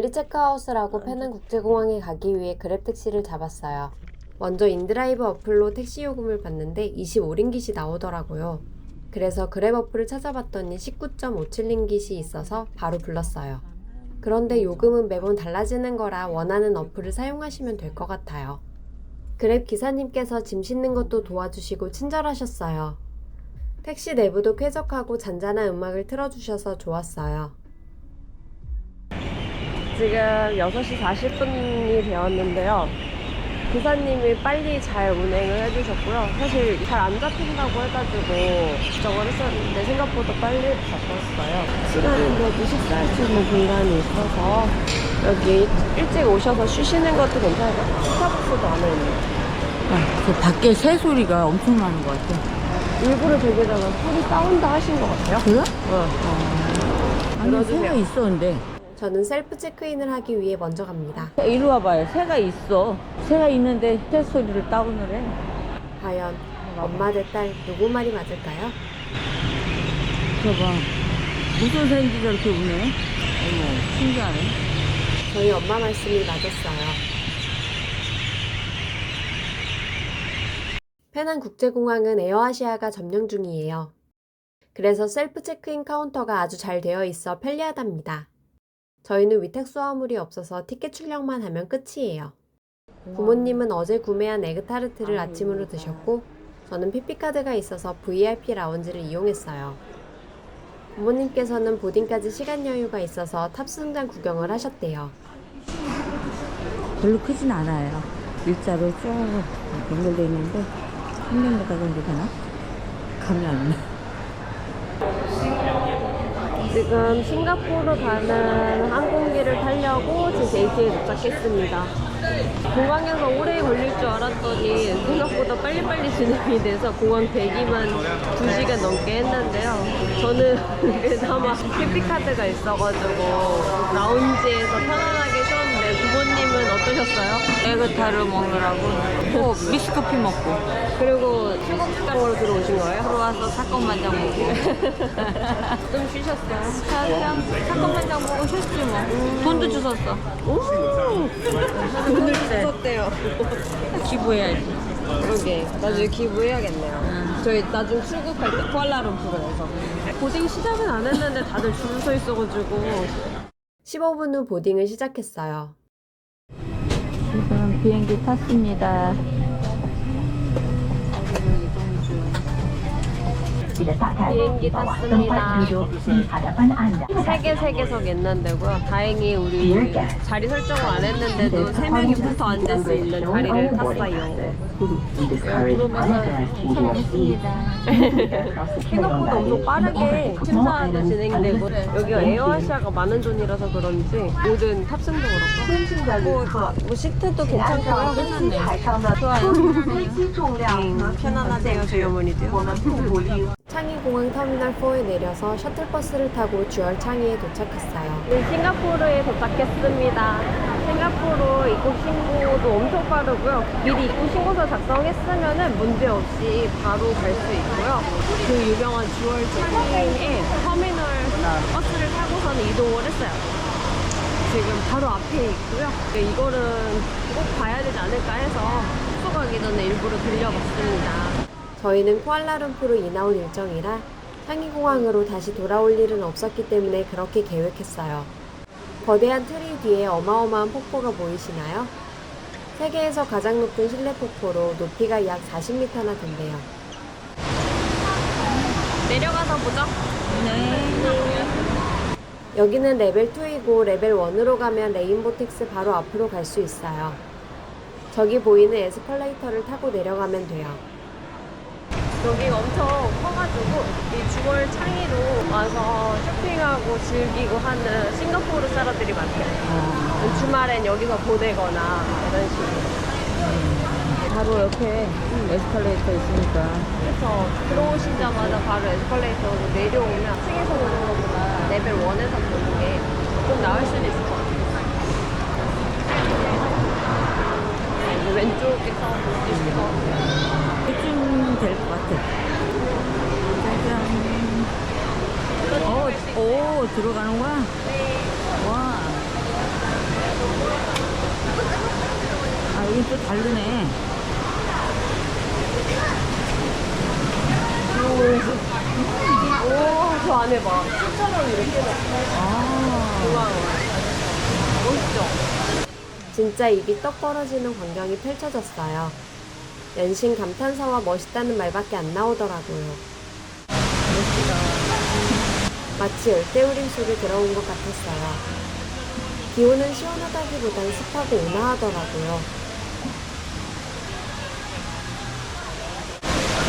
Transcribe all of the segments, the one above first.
얼리 체크아웃을 페낭 국제공항에 가기 위해 그랩 택시를 잡았어요. 먼저 인드라이브 어플로 택시 요금을 봤는데 25링깃이 나오더라고요. 그래서 그랩 어플을 찾아봤더니 19.57링깃이 있어서 바로 불렀어요. 그런데 요금은 매번 달라지는 거라 원하는 어플을 사용하시면 될 것 같아요. 그랩 기사님께서 짐 싣는 것도 도와주시고 친절하셨어요. 택시 내부도 쾌적하고 잔잔한 음악을 틀어주셔서 좋았어요. 지금 6시 40분이 되었는데요. 기사님이 빨리 잘 운행을 해주셨고요. 사실 잘 안 잡힌다고 해가지고 걱정을 했었는데 생각보다 빨리 잡혔어요. 시간인데도 식사할 수 있는 공간이 있어서 여기 일찍 오셔서 쉬시는 것도 괜찮을 것 같아요. 스타벅스도 안에 있네요. 아, 저 밖에 새 소리가 엄청 나는 것 같아. 일부러 저기다가 소리 사운드 하신 것 같아요. 그래? 어. 아니, 들어주세요. 새가 있었는데. 저는 셀프 체크인을 하기 위해 먼저 갑니다. 이리 와봐요. 새가 있어. 새가 있는데 새 소리를 다운을 해. 과연 엄마 대 딸 누구 말이 맞을까요? 저봐. 무슨 새인지 저렇게 우네? 어머, 신기하네. 저희 엄마 말씀이 맞았어요. 페낭 국제공항은 에어아시아가 점령 중이에요. 그래서 셀프 체크인 카운터가 아주 잘 되어 있어 편리하답니다. 저희는 위탁 수화물이 없어서 티켓 출력만 하면 끝이에요. 부모님은 어제 구매한 에그타르트를 아침으로 드셨고 저는 PP카드가 있어서 VIP 라운지를 이용했어요. 부모님께서는 보딩까지 시간 여유가 있어서 탑승장 구경을 하셨대요. 별로 크진 않아요. 일자로 쭉 연결돼 있는데 300m 정도 되나? 감이 안 나. 지금 싱가포르 가는 항공기를 타려고 지금 게이트에 도착했습니다. 공항에서 오래 걸릴 줄 알았더니 생각보다 빨리빨리 진행이 돼서 공항 대기만 2시간 넘게 했는데요. 저는 그나마 PP카드가 있어가지고 라운지에서 편안하게 쉬었는데 부모님은 어떠셨어요? 에그 타르 먹느라고. 또 미스커피 먹고. 그리고 출국식당으로 들어오신 거예요? 들어와서 사건 만장 보고. 좀 쉬셨어요? 그냥 사건 만장 보고 쉬었지 뭐. 돈도 주웠어. 오늘 주셨대요. 기부해야지. 그러게 나중에 기부해야겠네요. 응. 저희 나중 출국할 때 쿠알라룸푸르에서 보딩 시작은 안 했는데 다들 줄 서 있어가지고 15분 후 보딩을 시작했어요. 지금 비행기 탔습니다. 비행기 탔습니다. 세개 세개석 있는데고요. 다행히 우리 자리 설정을 안 했는데도 세 명이 붙어 앉을 수 있는 자리를 탔어요. 생각보다 엄청 빠르게 심사도 진행되고 여기가 에어아시아가 많은 존이라서 그런지 모든 탑승도 그렇고 뭐, 뭐 시트도 괜찮고요. 좋아요. 음, 편안하세요 저희 어머니도요. 창의공항 터미널 4에 내려서 셔틀버스를 타고 주얼 창의에 도착했어요. 네, 싱가포르에 도착했습니다. 싱가포르 입국 신고도 엄청 빠르고요. 미리 입국 신고서 작성했으면 문제없이 바로 갈 수 있고요. 그 유명한 주얼 창의의 터미널 버스를 타고서는 이동을 했어요. 지금 바로 앞에 있고요. 네, 이거는 꼭 봐야 되지 않을까 해서 숙소 가기 전에 일부러 들려봤습니다. 저희는 쿠알라룸푸르 이나올 일정이라 상이공항으로 다시 돌아올 일은 없었기 때문에 그렇게 계획했어요. 거대한 트리 뒤에 어마어마한 폭포가 보이시나요? 세계에서 가장 높은 실내 폭포로 높이가 약 40m나 된대요. 내려가서 보죠. 여기는 레벨 2이고 레벨 1으로 가면 레인보텍스 바로 앞으로 갈 수 있어요. 저기 보이는 에스컬레이터를 타고 내려가면 돼요. 여기가 엄청 커가지고 이 주월 창의로 와서 쇼핑하고 즐기고 하는 싱가포르 사람들이 많대요. 주말엔 여기서 보내거나 이런 식으로. 바로 옆에 에스컬레이터 있으니까. 그래서 들어오시자마자 바로 에스컬레이터로 내려오면 층에서 보는 것보다 레벨 1에서 보는 게좀 나을 수도 있을 것 같아요. 네, 왼쪽에서 볼 수 있을 것 같아요. 이쯤 될 것 같아. 짜잔. 어, 오, 오, 들어가는 거야? 와. 아, 여긴 또 다르네. 오, 저 안에 봐. 3,000원 이렇게 아, 우와, 멋있죠? 진짜 입이 떡 벌어지는 광경이 펼쳐졌어요. 연신 감탄사와 멋있다는 말밖에 안 나오더라고요. 마치 열대우림 속에 들어온 것 같았어요. 기온은 시원하다기보단 습하고 온화하더라고요.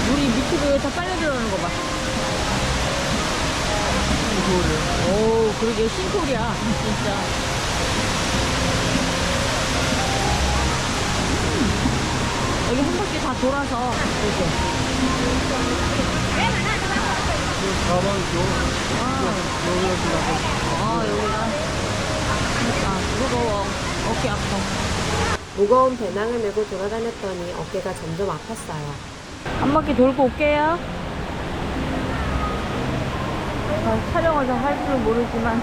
물이 밑으로 다 빨려 들어가는 거 봐. 이거를. 오, 그러게 싱콜이야, 진짜. 여기 한 바퀴 다 돌아서 이렇게. 아, 여기가. 아, 무거워. 어깨 아파. 무거운 배낭을 메고 돌아다녔더니 어깨가 점점 아팠어요. 한 바퀴 돌고 올게요. 아, 촬영을 잘 할 줄은 모르지만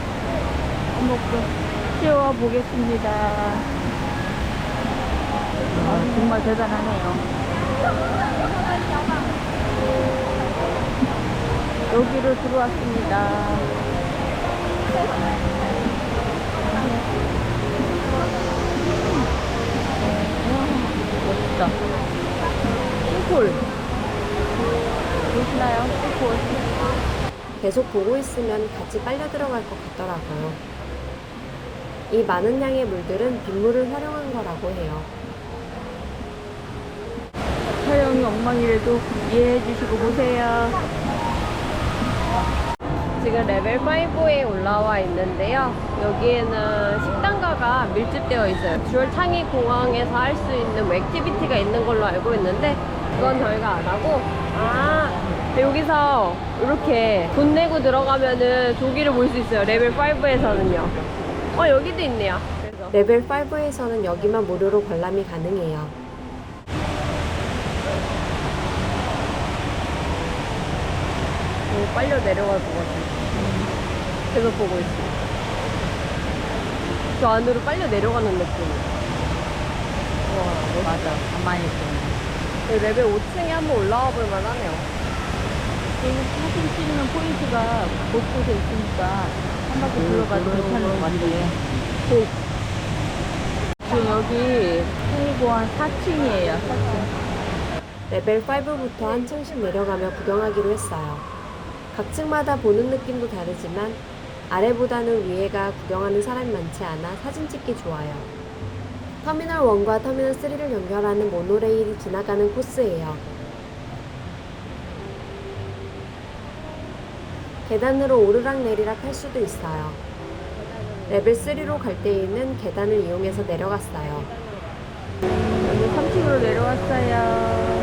한번 뛰어와 보겠습니다. 아, 정말 대단하네요. 여기로 들어왔습니다. 멋있다. 싱콜. 보시나요? 싱콜. 계속 보고 있으면 같이 빨려 들어갈 것 같더라고요. 이 많은 양의 물들은 빗물을 활용한 거라고 해요. 촬영이 엉망이라도 이해해 주시고 보세요. 지금 레벨 5에 올라와 있는데요. 여기에는 식당가가 밀집되어 있어요. 주얼 창의 공항에서 할 수 있는 뭐 액티비티가 있는 걸로 알고 있는데 그건 저희가 안 하고 아 여기서 이렇게 돈 내고 들어가면은 조기를 볼 수 있어요. 레벨 5에서는요. 어 여기도 있네요. 그래서 레벨 5에서는 여기만 무료로 관람이 가능해요. 빨려 내려갈 것 같아요. 계속 보고 있어요. 저 안으로 빨려 내려가는 느낌이에요. 와, 맞아. 가만히 있어. 여기 레벨 5층에 한번 올라와 볼 만하네요. 여기 사진 찍는 포인트가 곳곳에 있으니까 한 바퀴 둘러봐도 괜찮은 것 같아. 그 지금 여기 세이고한 4층이에요. 4층. 레벨 5부터 한 층씩 내려가며 구경하기로 했어요. 각 층마다 보는 느낌도 다르지만 아래보다는 위에가 구경하는 사람이 많지 않아 사진 찍기 좋아요. 터미널 1과 터미널 3를 연결하는 모노레일이 지나가는 코스예요. 계단으로 오르락 내리락 할 수도 있어요. 레벨 3로 갈 때에는 계단을 이용해서 내려갔어요. 여기 3층으로 내려왔어요.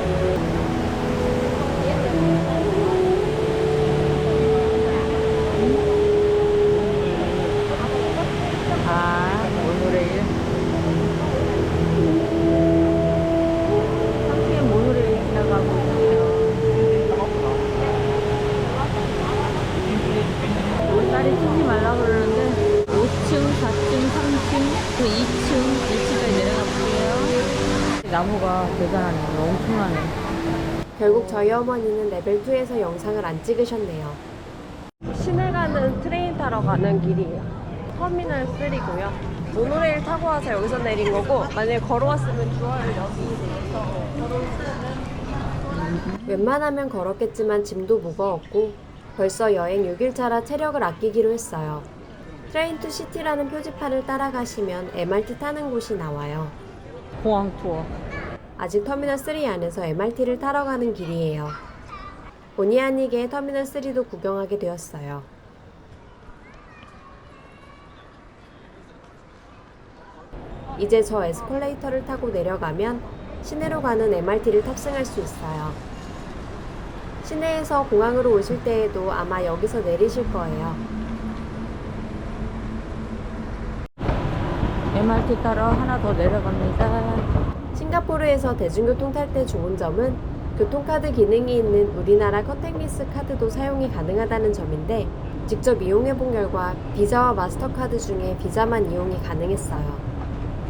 대단하네요. 엄청나네. 결국 저희 어머니는 레벨 2에서 영상을 안 찍으셨네요. 시내 가는 트레인 타러 가는 길이에요. 터미널 3고요. 모노레일 타고 와서 여기서 내린 거고 만약에 걸어왔으면 주얼 여기에서 웬만하면 걸었겠지만 짐도 무거웠고 벌써 여행 6일차라 체력을 아끼기로 했어요. 트레인 투 시티라는 표지판을 따라가시면 MRT 타는 곳이 나와요. 공항 투어. 아직 터미널 3 안에서 MRT를 타러 가는 길이에요. 본의 아니게 터미널 3도 구경하게 되었어요. 이제 저 에스컬레이터를 타고 내려가면 시내로 가는 MRT를 탑승할 수 있어요. 시내에서 공항으로 오실 때에도 아마 여기서 내리실 거예요. MRT 따라 하나 더 내려갑니다. 싱가포르에서 대중교통 탈 때 좋은 점은 교통카드 기능이 있는 우리나라 커택리스 카드도 사용이 가능하다는 점인데 직접 이용해 본 결과 비자와 마스터카드 중에 비자만 이용이 가능했어요.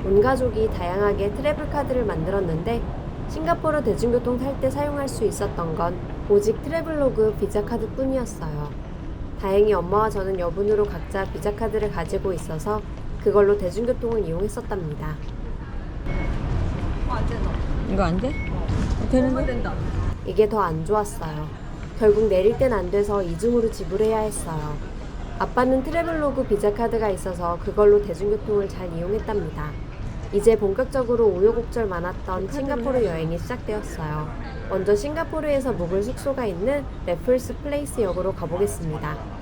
온 가족이 다양하게 트래블 카드를 만들었는데 싱가포르 대중교통 탈 때 사용할 수 있었던 건 오직 트래블로그 비자 카드뿐이었어요. 다행히 엄마와 저는 여분으로 각자 비자 카드를 가지고 있어서 그걸로 대중교통을 이용했었답니다. 이거 안 돼? 되는데? 된다. 이게 더 안 좋았어요. 결국 내릴 땐 안 돼서 이중으로 지불해야 했어요. 아빠는 트래블로그 비자 카드가 있어서 그걸로 대중교통을 잘 이용했답니다. 이제 본격적으로 우여곡절 많았던 싱가포르 여행이 시작되었어요. 먼저 싱가포르에서 묵을 숙소가 있는 레플스 플레이스 역으로 가보겠습니다.